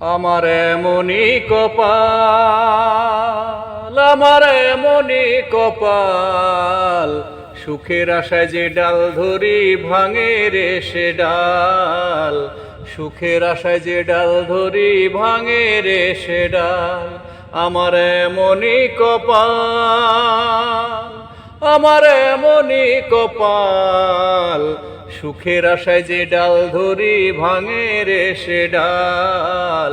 আমার এমনই কপাল, আমার এমনই কপাল। সুখের আশায় যে ডাল ধরি ভাঙে রে সে ডাল। সুখের আশায় যে ডাল ধরি ভাঙে রে সে ডাল। আমার এমনই কপাল, আমার এমনই কপাল। সুখের আশায় যে ডাল ধরি ভাঙে রে সে ডাল।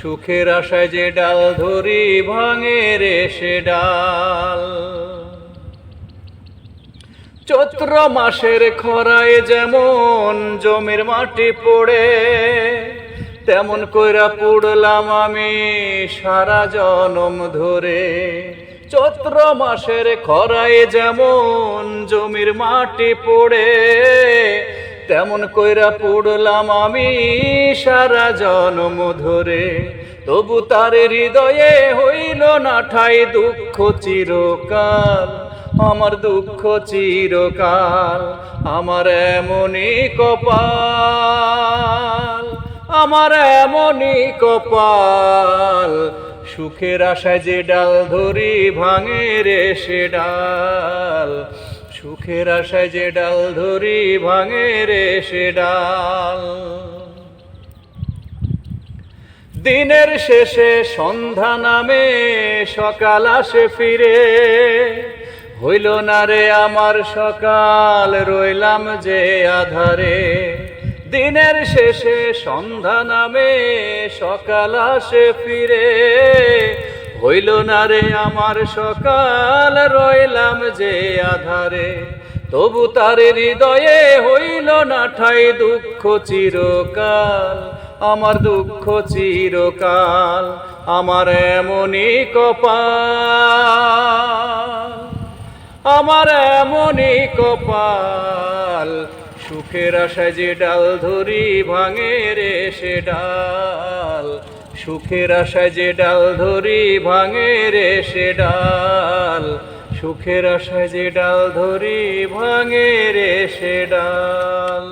সুখের আশায় যে ডাল ধরি ভাঙে রে সে ডাল। চৈত্র মাসের খরায় যেমন জমির মাটি পড়ে, তেমন কইরা পুড়লাম আমি সারা জনম ধরে। চৈত্র মাসের খরায় যেমন জমির মাটি পড়ে তেমন কইরা পড়লাম আমি সারা জনম ধরে তবু তার হৃদয়ে হইল না ঠাই দুঃখ চিরকাল, আমার দুঃখ চিরকাল, আমার এমনই কপাল, আমার এমনই কপাল। সুখের আশায় যে ডাল ধরি ভাঙে রে সে ডাল সুখের আশায় যে ডাল ধরি ভাঙে রে সে ডাল। দিনের শেষে সন্ধ্যা নামে সকাল আসে ফিরে। হইল না রে আমার সকাল, রইলাম যে আধারে। দিনের শেষে সন্ধ্যা নামে সকাল আসে ফিরে। হইল না রে আমার সকাল, রইলাম যে আধারে। তবু তার হৃদয়ে হইল না ঠাই দুঃখ চিরকাল, আমার দুঃখ চিরকাল, আমার এমনই কপাল। আমার এমনই কপাল, সুখের আশায় যে ডাল ধরি ভাঙে রে সে ডাল। সুখের আশায় যে ডাল ধরি ভাঙে রে সে ডাল। সুখের আশায় যে ডাল ধরি ভাঙে রে সে ডাল।